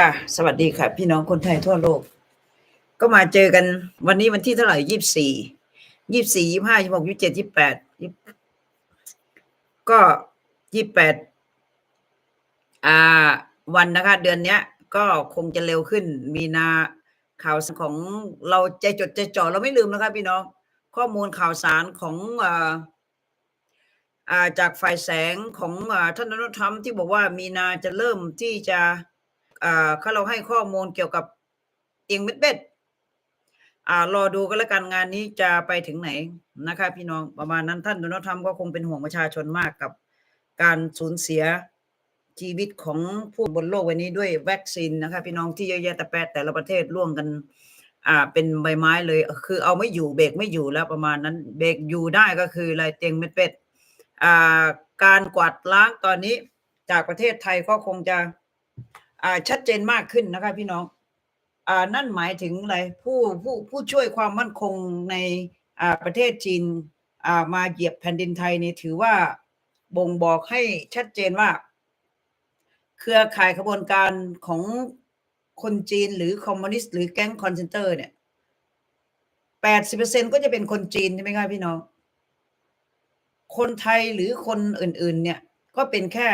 ค่ะ สวัสดีค่ะ พี่น้องคนไทยทั่วโลก ก็มาเจอกันวันนี้วันที่เท่าไหร่ยี่สี่ยี่สี่ยี่ห้ายี่หกยี่เจ็ดยี่แปดก็ยี่แปดอ่า วันนะคะ เดือนเนี้ย ก็คงจะเร็วขึ้น มีนาข่าวของเราใจจดใจจ่อเราไม่ลืมนะคะ พี่น้อง ข้อมูลข่าวสารของอ่าจากฝ่ายแสงของท่านนัลด์ทรัมป์ที่บอกว่ามีนาจะเริ่มที่จะ เขาเราให้ข้อมูลเกี่ยวกับเตียงเม็ดเบ็ดรอดูกันแล้วกันงานนี้จะไปถึงไหนนะคะ พี่น้องประมาณนั้นท่านโดนัลด์ทรัมป์ก็คงเป็นห่วงประชาชนมากกับการสูญเสียชีวิตของผู้บนโลกวันนี้ด้วยวัคซีนนะคะ พี่น้องที่เยอะแยะแต่แปดแต่ละประเทศร่วมกัน อ่าเป็นใบไม้เลย คือเอาไม่อยู่เบรกไม่อยู่แล้วประมาณนั้นเบรกอยู่ได้ก็คืออะไรเตียงเม็ดเป็ดอ่าการกวาดล้างตอนนี้จากประเทศไทยก็คงจะ ชัดเจนมากขึ้นนะคะพี่น้องอนั่นหมายถึงอะไรผู้ผู้ผู้ช่วยความมั่นคงในประเทศจีนมาเหยียบแผ่นดินไทยนี่ถือว่าบ่งบอกให้ชัดเจนว่า เครือข่ายขบวนการของคนจีนหรือคอมมิวนิสต์หรือแก๊งคอนเซนเตอร์เนี่ยแปดสิบเปอร์เซ็นก็จะเป็นคนจีนใช่ไหมคะพี่น้อง คนไทยหรือคนอื่น ๆ เนี่ยก็เป็นแค่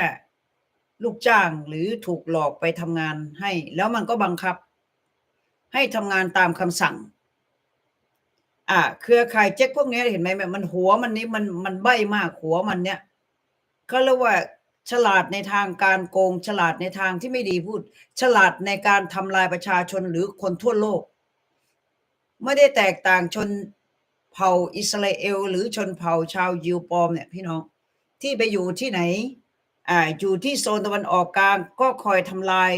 ลูกจ้างหรือถูกหลอกไปทำงานให้ แล้วมันก็บังคับ ให้ทำงานตามคำสั่ง อ่า เครือข่ายเจ๊กพวกนี้เห็นไหมมันหัวมันนี้มันมันใบ้มากหัวมันเนี่ยเขาเรียกว่า ฉลาดในทางการโกง ฉลาดในทางที่ไม่ดีพูด ฉลาดในการทำลายประชาชนหรือคนทั่วโลก ไม่ได้แตกต่างชนเผ่าอิสราเอล หรือชนเผ่าชาวยิวปอมเนี่ยพี่น้องที่ไปอยู่ที่ไหน อยู่ที่โซนตะวันออกกลางก็คอยทำลาย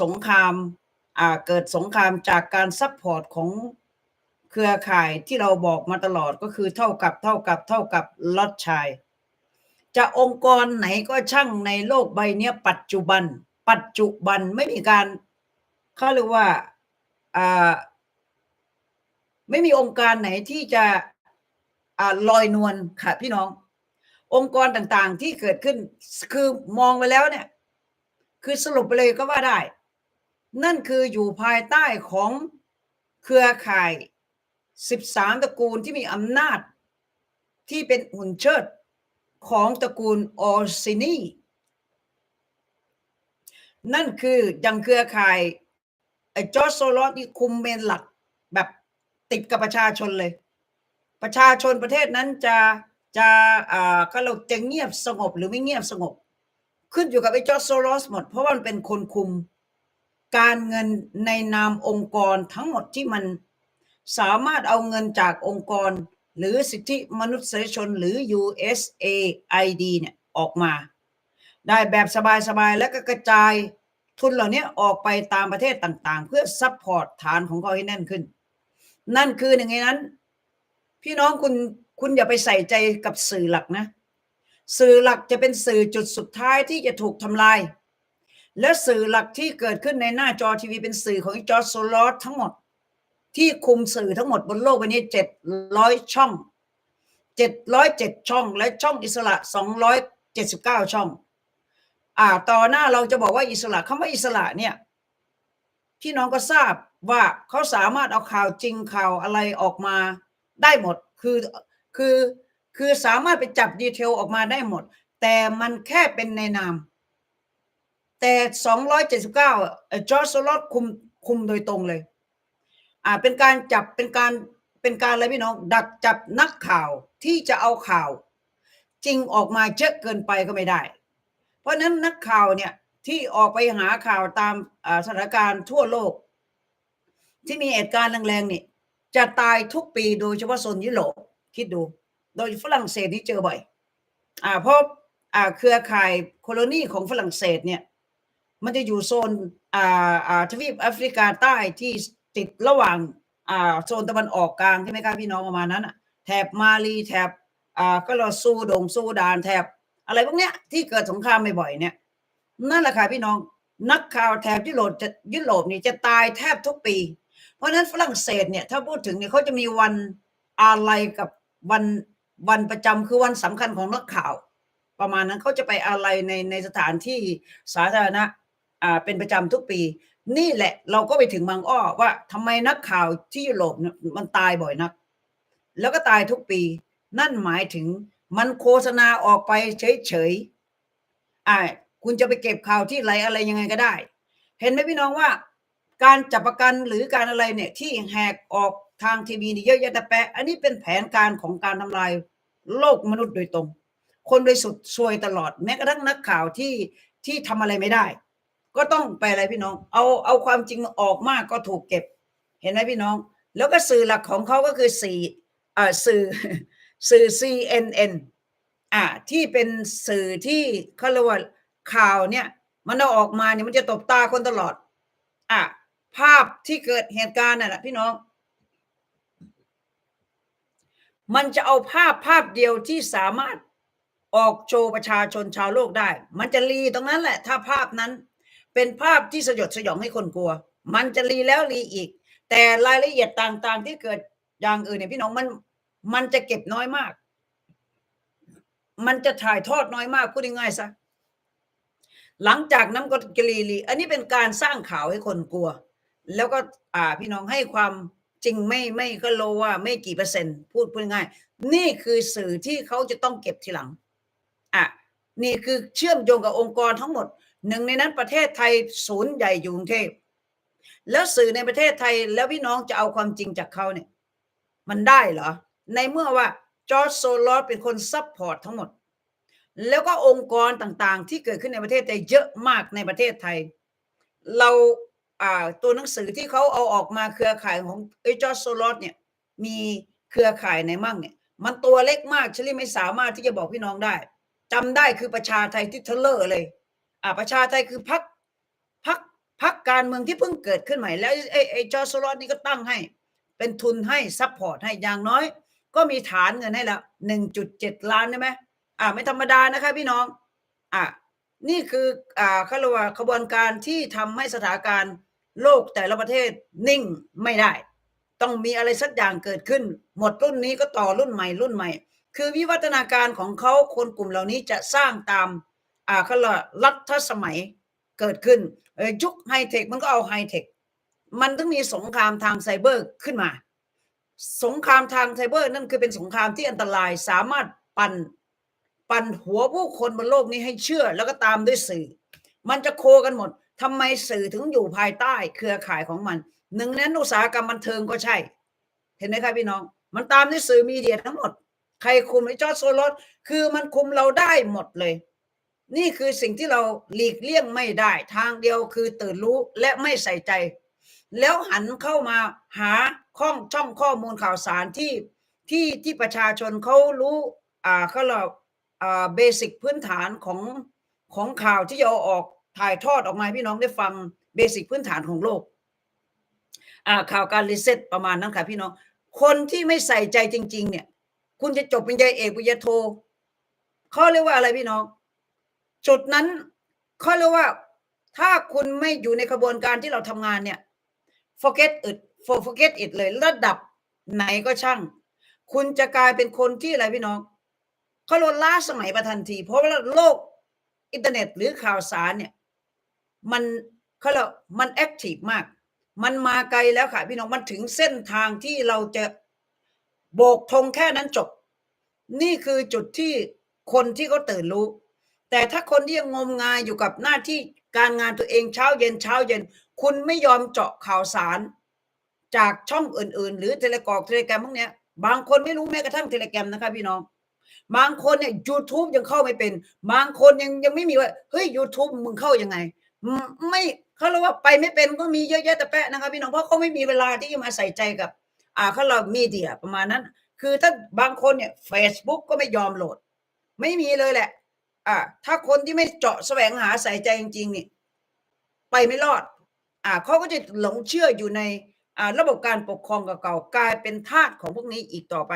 สงครามเกิดสงครามจากการซัพพอร์ตของเครือข่ายที่เราบอกมาตลอดก็คือเท่ากับเท่ากับเท่ากับลอดชาย จะองค์กรไหนก็ช่างในโลกใบนี้ปัจจุบัน ปัจจุบันไม่มีการเขาเรียกว่าไม่มีองค์การไหนที่จะลอยนวลค่ะพี่น้อง องค์กรต่างๆที่เกิดขึ้น คือมองไปแล้วเนี่ย คือสรุปไปเลยก็ว่าได้ นั่นคืออยู่ภายใต้ของเครือข่าย 13 ตระกูลที่มีอำนาจ ที่เป็นหุ่นเชิดของตระกูลออร์ซินีนั่นคือยังเครือข่ายไอ้จอร์จโซลอสที่คุมเมนหลักแบบติดกับประชาชนเลย ประชาชนประเทศนั้นจะ จะอ่าก็เราจะเงียบสงบหรือไม่เงียบสงบ ขึ้นอยู่กับไอ้จอร์โซลอสหมด เพราะว่ามันเป็นคนคุม การเงินในนามองค์กรทั้งหมดที่มันสามารถเอาเงินจากองค์กร หรือสิทธิมนุษยชนหรือ USAID เนี่ยออกมา ได้แบบสบายๆ แล้วก็กระจายทุนเหล่านี้ออกไปตามประเทศต่างๆ เพื่อซัพพอร์ตฐานของเขาให้แน่นขึ้น นั่นคือหนึ่งในนั้น พี่น้องคุณ คุณอย่าไปใส่ใจกับสื่อหลักนะ สื่อหลักจะเป็นสื่อจุดสุดท้ายที่จะถูกทำลาย และสื่อหลักที่เกิดขึ้นในหน้าจอทีวีเป็นสื่อของจอร์จโซลอสทั้งหมด ที่คุมสื่อทั้งหมดบนโลกใบนี้เจ็ดร้อยช่องเจ็ดร้อยเจ็ดช่อง และช่องอิสระสองร้อยเจ็ดสิบเก้าช่อง อ่าต่อหน้าเราจะบอกว่าอิสระคำว่าอิสระเนี่ยพี่น้องก็ทราบว่าเขาสามารถเอาข่าวจริงข่าวอะไรออกมาได้หมด คือ คือคือสามารถไปจับดีเทลออกมาได้หมด แต่มันแค่เป็นในนาม แต่ 279จอร์จโลอสคุมคุมโดยตรงเลย อ่าเป็นการจับเป็นการเป็นการอะไรพี่น้อง ดักจับนักข่าวที่จะเอาข่าว จริงออกมาเยอะเกินไปก็ไม่ได้ เพราะฉะนั้นนักข่าวเนี่ยที่ออกไปหาข่าวตามสถานการณ์ทั่วโลก ที่มีเหตุการณ์แรงๆนี่จะตายทุกปีโดยเฉพาะโซนยุโรป คิดดู โดยฝรั่งเศสนี่เจอบ่อย อ่าเพราะอ่าเครือข่ายโคโลนีของฝรั่งเศสเนี่ย มันจะอยู่โซนอ่าอ่าทวีปแอฟริกาใต้ที่ติดระหว่างอ่าโซนตะวันออกกลางใช่ไหมครับพี่น้องประมาณนั้นอะแถบมาลีแถบอ่าก็เราซูดงซูดานแถบ อะไรพวกเนี้ยที่เกิดสงครามบ่อยๆเนี่ยนั่นแหละค่ะพี่น้องนักข่าวแถบยุโรปจะยุโรปนี่จะตายแทบทุกปี เพราะฉะนั้นฝรั่งเศสเนี่ยถ้าพูดถึงเนี่ยเขาจะมีวันอะไรกับ วันวันประจำคือวันสำคัญของนักข่าว ประมาณนั้นเขาจะไปอะไรในในสถานที่สาธารณะอ่าเป็นประจำทุกปี นี่แหละเราก็ไปถึงบางอ้อว่าทำไมนักข่าวที่ยุโรปมันตายบ่อยนัก แล้วก็ตายทุกปี นั่นหมายถึงมันโฆษณาออกไปเฉยๆอ่าคุณจะไปเก็บข่าวที่ไรอะไรยังไงก็ได้ เห็นไหมพี่น้องว่า การจับประกันหรือการอะไรเนี่ยที่แหกออก ทางทีวีนี่เยอะแยะแต่แปะ อันนี้เป็นแผนการของการทำลายโลกมนุษย์โดยตรง คนโดยสุดซวยตลอดแม้กระทั่งนักข่าวที่ที่ทำอะไรไม่ได้ ก็ต้องไปอะไรพี่น้อง เอาเอาความจริงออกมากก็ถูกเก็บ เห็นไหมพี่น้อง แล้วก็สื่อหลักของเขาก็คือสื่ออ่าสื่อสื่อ CNN อ่าที่เป็นสื่อที่เขาเรียกว่าข่าวเนี่ย มันเอาออกมาเนี่ยมันจะตบตาคนตลอด อะภาพที่เกิดเหตุการณ์น่ะนะพี่น้อง มันจะเอาภาพภาพเดียวที่สามารถออกโชว์ประชาชนชาวโลกได้ มันจะรีตรงนั้นแหละ ถ้าภาพนั้นเป็นภาพที่สยดสยองให้คนกลัว มันจะรีแล้วรีอีก แต่รายละเอียดต่างๆ ที่เกิดอย่างอื่นเนี่ยพี่น้องมันมันจะเก็บน้อยมาก มันจะถ่ายทอดน้อยมากพูดง่ายๆซะหลังจากนั้นก็กรีรีอันนี้เป็นการสร้างข่าวให้คนกลัว แล้วก็อ่าพี่น้องให้ความ จริงไม่ไม่ก็โลว่าไม่กี่เปอร์เซ็นต์พูดพูดง่าย นี่คือสื่อที่เขาจะต้องเก็บทีหลังอะนี่คือเชื่อมโยงกับองค์กรทั้งหมด หนึ่งในนั้นประเทศไทยศูนย์ใหญ่อยู่กรุงเทพแล้วสื่อในประเทศไทยแล้วพี่น้องจะเอาความจริงจากเขาเนี่ย มันได้เหรอ ในเมื่อว่าจอร์จโซลอสเป็นคนซัพพอร์ตทั้งหมด แล้วก็องค์กรต่างๆ ที่เกิดขึ้นในประเทศไทยเยอะมากในประเทศไทย เราอ่า ตัวหนังสือที่เขาเอาออกมาเครือข่ายของไอ้จอร์จโซลอสเนี่ยมีเครือข่ายในมั่งเนี่ย มันตัวเล็กมากชลิไม่สามารถที่จะบอกพี่น้องได้จำได้คือประชาไทยที่เทเลอร์เลยอ่าประชาไทยคือพักพักพักการเมืองที่เพิ่งเกิดขึ้นใหม่ แล้วไอ้ไอ้จอร์จโซลอสนี่ก็ตั้งให้ เป็นทุนให้ซัพพอร์ตให้อย่างน้อย ก็มีฐานเงินให้แล้วหนึ่งจุดเจ็ดล้านใช่ไหมอ่าไม่ธรรมดานะคะพี่น้องอ่านี่คืออ่าเขาเรียกว่าขบวนการที่ทำให้สถานการณ์ โลกแต่ละประเทศนิ่งไม่ได้ ต้องมีอะไรสักอย่างเกิดขึ้น หมดรุ่นนี้ก็ต่อรุ่นใหม่รุ่นใหม่ คือวิวัฒนาการของเขาคนกลุ่มเหล่านี้จะสร้างตามอ่าเขาเรรัฐสมัยเกิดขึ้นยุคไฮเทคมันก็เอาไฮเทคมันต้องมีสงครามทางไซเบอร์ขึ้นมา สงครามทางไซเบอร์นั่นคือเป็นสงครามที่อันตรายสามารถปั่นปั่นหัวผู้คนบนโลกนี้ให้เชื่อ แล้วก็ตามด้วยสื่อ มันจะโคกันหมด ทำไมสื่อถึงอยู่ภายใต้เครือข่ายของมัน หนึ่งในนั้นอุตสาหกรรมบันเทิงก็ใช่ เห็นไหมครับพี่น้อง มันตามด้วยสื่อมีเดียทั้งหมด ใครคุมไอ้จอร์โซลอสคือมันคุมเราได้หมดเลย นี่คือสิ่งที่เราหลีกเลี่ยงไม่ได้ ทางเดียวคือตื่นรู้และไม่ใส่ใจ แล้วหันเข้ามาหาข้องช่องข้อมูลข่าวสารที่ที่ที่ประชาชนเขารู้อ่าเขาเราอ่าเบสิกพื้นฐานของของข่าวที่จะเอาออก ถ่ายทอดออกมาให้พี่น้องได้ฟังเบสิกพื้นฐานของโลกข่าวการรีเซ็ตประมาณนั้นค่ะพี่น้อง คนที่ไม่ใส่ใจจริง ๆ เนี่ย คุณจะจบปริญญาเอกปริญญาโทเขาเรียกว่าอะไรพี่น้อง จุดนั้นเขาเรียกว่า ถ้าคุณไม่อยู่ในกระบวนการที่เราทำงานเนี่ย forget it forget it เลยระดับไหนก็ช่าง คุณจะกลายเป็นคนที่อะไรพี่น้องเขาลดล้าสมัยประทันที เพราะว่าโลกอินเทอร์เน็ตหรือข่าวสารเนี่ย มันเขาเรียกมันแอคทีฟมาก มันมาไกลแล้วค่ะพี่น้องมันถึงเส้นทางที่เราจะโบกธงแค่นั้นจบ นี่คือจุดที่คนที่เขาตื่นรู้ แต่ถ้าคนที่ยังงมงายอยู่กับหน้าที่การงานตัวเองเช้าเย็นเช้าเย็น คุณไม่ยอมเจาะข่าวสาร จากช่องอื่น ๆ หรือเทเลกรอกเทเลแกรมพวกเนี้ยบางคนไม่รู้แม้กระทั่งเทเลแกรมนะคะพี่น้องบางคนเนี่ย YouTube ยังเข้าไม่เป็น บางคนยังยังไม่มีว่า เฮ้ย YouTube มึงเข้ายังไง ไม่เขาเรียกว่าไปไม่เป็นก็มีเยอะแยะแต่แปะนะคะพี่น้องเพราะเขาไม่มีเวลาที่จะมาใส่ใจกับ อ่าเขาเรามีเดียประมาณนั้น คือถ้าบางคนเนี่ย Facebook ก็ไม่ยอมโหลด ไม่มีเลยแหละ อ่า ถ้าคนที่ไม่เจาะแสวงหาใส่ใจจริงๆนี่ไปไม่รอด อ่าเขาก็จะหลงเชื่ออยู่ในอ่าระบบการปกครองเก่าๆกลายเป็นทาสของพวกนี้อีกต่อไป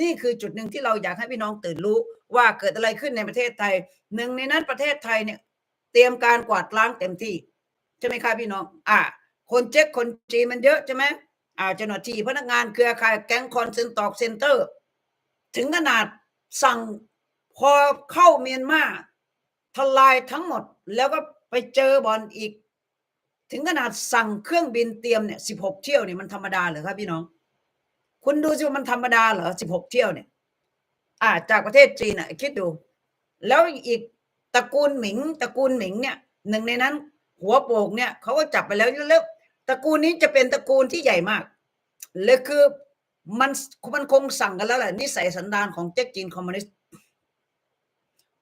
นี่คือจุดหนึ่งที่เราอยากให้พี่น้องตื่นรู้ว่าเกิดอะไรขึ้นในประเทศไทย หนึ่งในนั้นประเทศไทยเนี่ย ตรียมการกวาดล้างเต็มที่ใช่ไหมคะพี่น้อง อ่า คนเจ๊กคนจีนมันเยอะใช่ไหมอ่าเจ้าหน้าที่พนักงานเครือข่ายแก๊งคอนเซนตอกเซ็นเตอร์ ถึงขนาดสั่งพอเข้าเมียนมาทลายทั้งหมด แล้วก็ไปเจอบอลอีก ถึงขนาดสั่งเครื่องบินเตรียมเนี่ยสิบหกเที่ยวเนี่ยมันธรรมดาเหรอครับพี่น้อง คุณดูสิว่ามันธรรมดาเหรอสิบหกเที่ยวเนี่ย อ่าจากประเทศจีนอะคิดดู แล้วอีก ตระกูลหมิงตระกูลหมิงเนี่ยหนึ่งในนั้น หัวโปกเนี่ยเขาก็จับไปแล้วแล้วตระกูลนี้จะเป็นตระกูลที่ใหญ่มากเลยคือมันมันคงสั่งกันแล้วแหละนิสัยสันดานของเจ๊กจีนคอมมิวนิสต์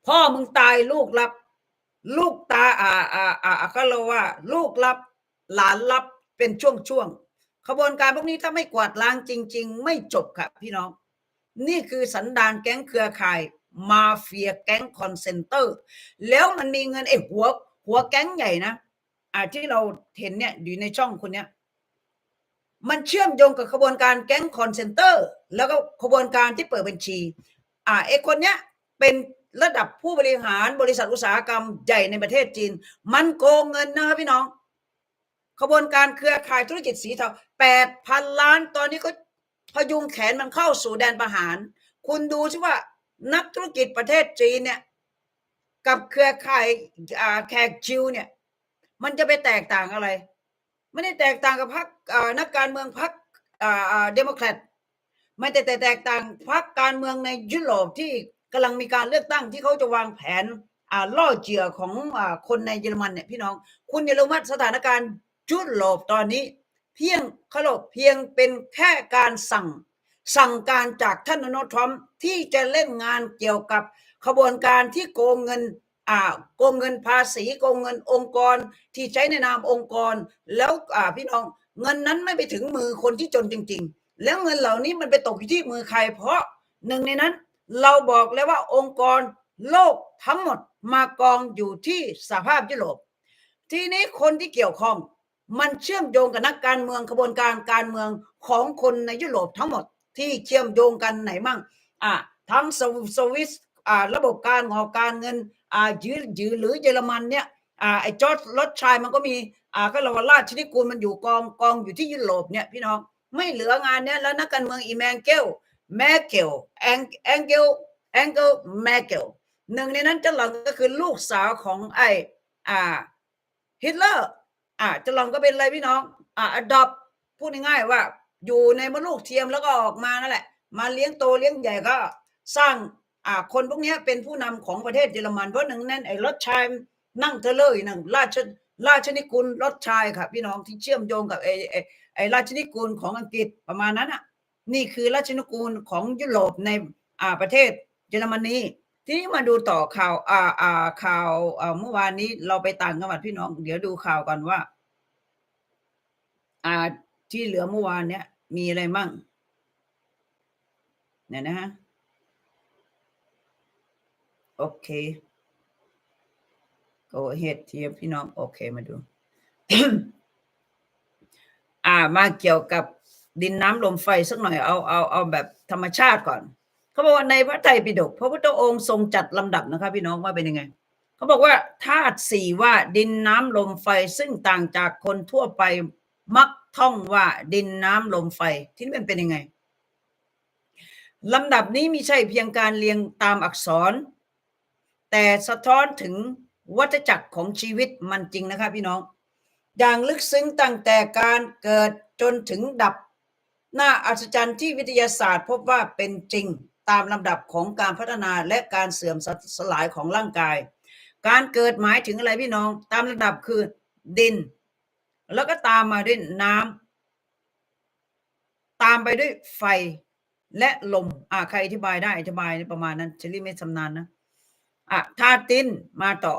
พ่อมึงตายลูกรับ ลูกตาอ่าอ่าอ่าก็เราว่า ลูกรับ หลานรับเป็นช่วงๆขบวนการพวกนี้ถ้าไม่กวาดล้างจริง ๆ ไม่จบค่ะพี่น้อง นี่คือสันดานแก๊งเครือข่าย มาเฟียแก๊งคอนเซนเตอร์ แล้วมันมีเงินไอ้หัว หัวแก๊งใหญ่นะอ่าที่เราเห็นเนี่ยอยู่ในช่องคนเนี้ยมันเชื่อมโยงกับขบวนการแก๊งคอนเซนเตอร์ แล้วก็ขบวนการที่เปิดบัญชี อ่าไอ้คนเนี้ยเป็นระดับผู้บริหารบริษัทอุตสาหกรรมใหญ่ในประเทศจีน มันโกงเงินนะครับพี่น้อง ขบวนการเครือข่ายธุรกิจสีเทาแปดพันล้านตอนนี้ก็พยุงแขนมันเข้าสู่แดนประหาร คุณดูสิว่า นักธุรกิจประเทศจีนเนี่ยกับเครือข่ายแขกจิวเนี่ยมันจะไปแตกต่างอะไร ไม่ได้แตกต่างกับพรรคนักการเมืองพรรคเดโมแครตไม่แต่แตกต่างพรรคการเมืองในยุโรปที่กำลังมีการเลือกตั้งที่เขาจะวางแผนล่อเจือของอคนในเยอรมันเนี่ยพี่น้อง คุณอย่าลืมว่าสถานการณ์ยุโรปตอนนี้ เพียงขาบอกเพียงเป็นแค่การสั่ง สั่งการจากท่านโนทรัมป์ที่จะเล่นงานเกี่ยวกับขบวนการที่โกงเงินอ่าโกงเงินภาษีโกงเงินองค์กรที่ใช้ในนามองค์กร แล้วอ่าพี่น้องเงินนั้นไม่ไปถึงมือคนที่จนจริง ๆ แล้วเงินเหล่านี้มันไปตกอยู่ที่มือใคร เพราะหนึ่งในนั้น เราบอกแล้วว่าองค์กรโลกทั้งหมดมากองอยู่ที่สหภาพยุโรป ทีนี้คนที่เกี่ยวข้อง มันเชื่อมโยงกับนักการเมืองขบวนการการเมืองของคนในยุโรปทั้งหมด ที่เชื่อมโยงกันไหนมั่งอ่าทั้งสวิสอ่าระบบการงอการเงินอ่ายืดยืหรือเยอรมันเนี่ยอ่าไอ้จอร์จรถชายมันก็มีอ่าก็เราว่าราชนิกูลมันอยู่กองกองอยู่ที่ยุโรปเนี่ยพี่น้องไม่เหลืองานเนี่ยแล้วนักการเมืองอีแมงเกลแมเกลแองแองเกลแองเกลแมเกลหนึ่งในนั้นเจ้าหลังก็คือลูกสาวของไอ้อ่าฮิตเลอร์อ่าเจ้าหลังก็เป็นอะไรพี่น้องอ่าอดอปพูดง่ายๆว่า อยู่ในมดลูกเทียมแล้วก็ออกมานั่นแหละ มาเลี้ยงโตเลี้ยงใหญ่ก็สร้างอ่าคนพวกนี้เป็นผู้นำของประเทศเยอรมันเพราะหนึ่งนั้นไอ้รถชายนั่งเทเลอร์นั่งราชราชนิกุลรถชายค่ะพี่น้องที่เชื่อมโยงกับไอ้ไอ้ไอ้ราชนิกุลของอังกฤษประมาณนั้นอะนี่คือราชนิกูลของยุโรปในอ่าประเทศเยอรมนีทีนี้มาดูต่อข่าวอ่าอ่าข่าวอ่าเมื่อวานนี้เราไปต่างจังหวัดพี่น้อง เดี๋ยวดูข่าวก่อนว่า อ่าที่เหลือเมื่อวานเนี้ย มีอะไรมั่งเนี่ยนะฮะโอเค go ahead ทีพี่น้อง โอเคมาดู อ่ามาเกี่ยวกับดินน้ำลมไฟสักหน่อยเอาเอาเอาแบบธรรมชาติก่อน เขาบอกว่าในพระไตรปิฎกพระพุทธองค์ทรงจัดลำดับนะคะพี่น้องว่าเป็นยังไง เขาบอกว่าธาตุสี่ว่าดินน้ำลมไฟซึ่งต่างจากคนทั่วไปมัก ท่องว่าดินน้ำลมไฟที่มันเป็นยังไงลำดับนี้ม่ใช่เพียงการเรียงตามอักษร แต่สะท้อนถึงวัฏจักรของชีวิตมันจริงนะคะพี่น้อง อย่างลึกซึ้งตั้งแต่การเกิดจนถึงดับน่าอัศจรรย์ที่วิทยาศาสตร์พบว่าเป็นจริงตามลำดับของการพัฒนาและการเสื่อมสลายของร่างกาย การเกิดหมายถึงอะไรพี่น้อง ตามลำดับคือดิน แล้วก็ตามมาด้วยน้ำตามไปด้วยไฟและลม อ่าใครอธิบายได้อธิบายประมาณนั้นเชลี่ไม่ชำนาญนะอะธาตุดินมาต่อ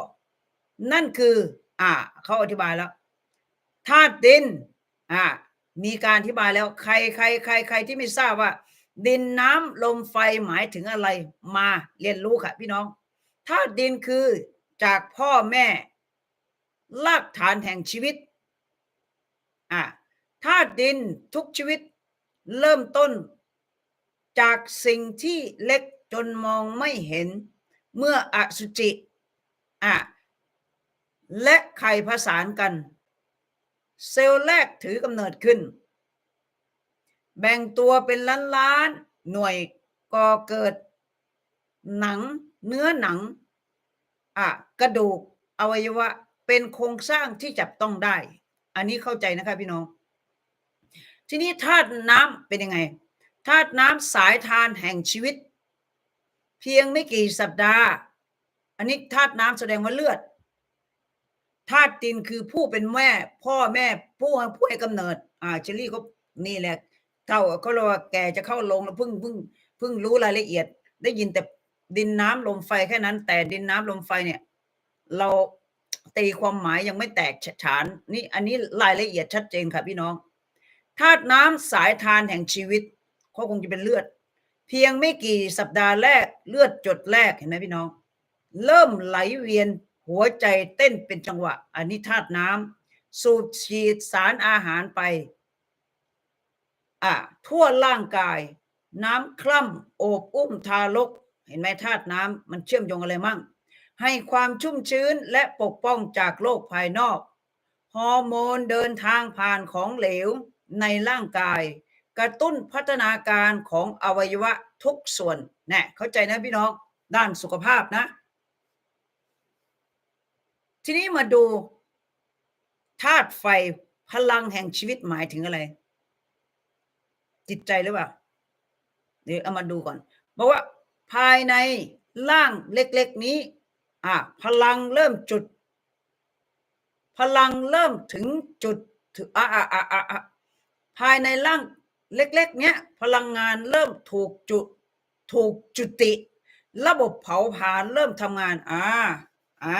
นั่นคือ อ่าเขาอธิบายแล้วธาตุดิน อ่า มีการอธิบายแล้วใครใครใครใครที่ไม่ทราบว่า ดินน้ำลมไฟหมายถึงอะไร มาเรียนรู้ค่ะ พี่น้องธาตุดินคือจากพ่อแม่รากฐานแห่งชีวิต อ่าธาตุดินทุกชีวิตเริ่มต้น จากสิ่งที่เล็กจนมองไม่เห็นเมื่ออสุจิอะและไข่ผสานกัน เซลล์แรกถือกำเนิดขึ้น แบ่งตัวเป็นล้านล้านหน่วยก่อเกิด หนังเนื้อหนังอะกระดูกอวัยวะเป็นโครงสร้างที่จับต้องได้ อันนี้เข้าใจนะคะพี่น้อง ทีนี้ธาตุน้ำเป็นยังไงธาตุน้ำสายทานแห่งชีวิต เพียงไม่กี่สัปดาห์ อันนี้ธาตุน้ำแสดงว่าเลือดธาตุดินคือผู้เป็นแม่ พ่อแม่ผู้ผู้ให้กำเนิด อ่าเชอรี่ก็นี่แหละเท่าเขาเรียกว่าแกจะเข้าลงแล้วเพิ่งเพิ่งเพิ่งรู้รายละเอียด ได้ยินแต่ดินน้ำลมไฟแค่นั้น แต่ดินน้ำลมไฟเนี่ย เรา ตีความหมายยังไม่แตกฉานนี่อันนี้รายละเอียดชัดเจนค่ะพี่น้องธาตุน้ำสายทานแห่งชีวิตเขาคงจะเป็นเลือด เพียงไม่กี่สัปดาห์แรกเลือดจดแรกเห็นไหมพี่น้อง เริ่มไหลเวียนหัวใจเต้นเป็นจังหวะ อันนี้ธาตุน้ำสูบฉีดสารอาหารไปอะทั่วร่างกาย น้ำคล่ำโอบอุ้มทารก เห็นไหมธาตุน้ำมันเชื่อมโยงอะไรมั่ง ให้ความชุ่มชื้นและปกป้องจากโลกภายนอก ฮอร์โมนเดินทางผ่านของเหลวในร่างกาย กระตุ้นพัฒนาการของอวัยวะทุกส่วนแน่เข้าใจนะพี่น้อง ด้านสุขภาพนะ ทีนี้มาดูธาตุไฟพลังแห่งชีวิตหมายถึงอะไร จิตใจหรือเปล่าเดี๋ยวเอามาดูก่อน บอกว่าภายในร่างเล็กๆนี้ อะพลังเริ่มจุด พลังเริ่มถึงจุดถึงอะอะอะอะภายในร่างเล็ก ๆ เนี้ยพลังงานเริ่มถูกจุดถูกจุติ ระบบเผาผลาญเริ่มทำงานอ่าอ่า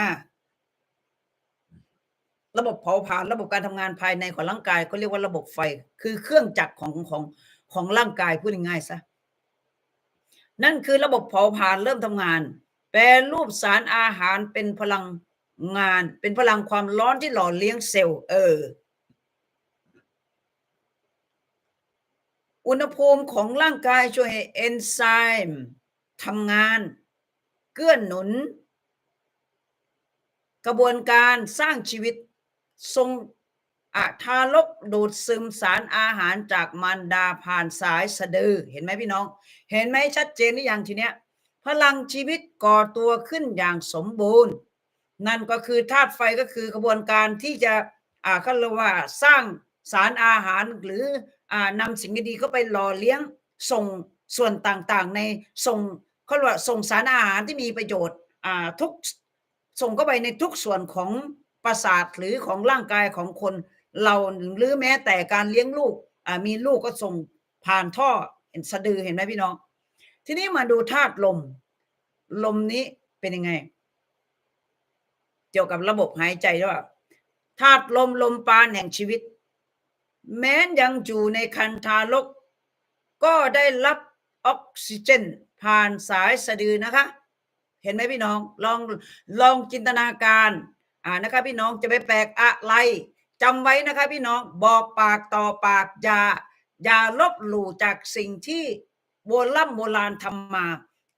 ระบบเผาผลาญระบบการทำงานภายในของร่างกายเขาเรียกว่าระบบไฟ คือเครื่องจักรของของของร่างกายพูดง่ายๆซะนั่นคือระบบเผาผลาญเริ่มทำงาน แปรรูปสารอาหารเป็นพลังงาน เป็นพลังความร้อนที่หล่อเลี้ยงเซลล์ เออ อุณหภูมิของร่างกายช่วยให้เอนไซม์ทำงาน เกื้อนหนุน กระบวนการสร้างชีวิตทรงอะทารกดูดซึมสารอาหารจากมารดาผ่านสายสะดือ เห็นไหมพี่น้อง เห็นไหมชัดเจนหรือยังทีเนี้ย พลังชีวิตก่อตัวขึ้นอย่างสมบูรณ์ นั่นก็คือธาตุไฟก็คือกระบวนการที่จะอ่าเขาเรียกว่าสร้างสารอาหารหรืออ่านำสิ่งดีๆเข้าไปหล่อเลี้ยงส่งส่วนต่างๆ ในส่งเขาเรียกว่าส่งสารอาหารที่มีประโยชน์อ่าทุกส่งเข้าไปในทุกส่วนของประสาทหรือของร่างกายของคนเราหรือแม้แต่การเลี้ยงลูกอ่ามีลูกก็ส่งผ่านท่อเห็นสะดือเห็นไหมพี่น้อง ทีนี้มาดูธาตุลม ลมนี้เป็นยังไง เกี่ยวกับระบบหายใจด้วยว่าธาตุลมลมปาณแห่งชีวิต แม้นยังอยู่ในคันทารก ก็ได้รับออกซิเจน ผ่านสายสะดือนะคะ เห็นไหมพี่น้องลองลองจินตนาการอ่านะคะพี่น้องจะไปแปลกอะไรจำไว้นะคะพี่น้องบอกปากต่อปากอย่าอย่าลบหลู่จากสิ่งที่ โบราณโบราณทำมา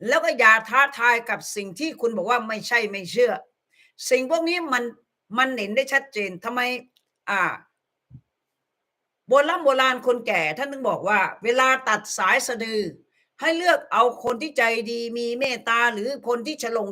แล้วก็อย่าท้าทายกับสิ่งที่คุณบอกว่าไม่ใช่ไม่เชื่อ สิ่งพวกนี้มันมันเห็นได้ชัดเจนทำไม อ่าโบราณโบราณคนแก่ท่านนึงบอกว่า เวลาตัดสายสะดือ ให้เลือกเอาคนที่ใจดีมีเมตตาหรือคนที่ฉลง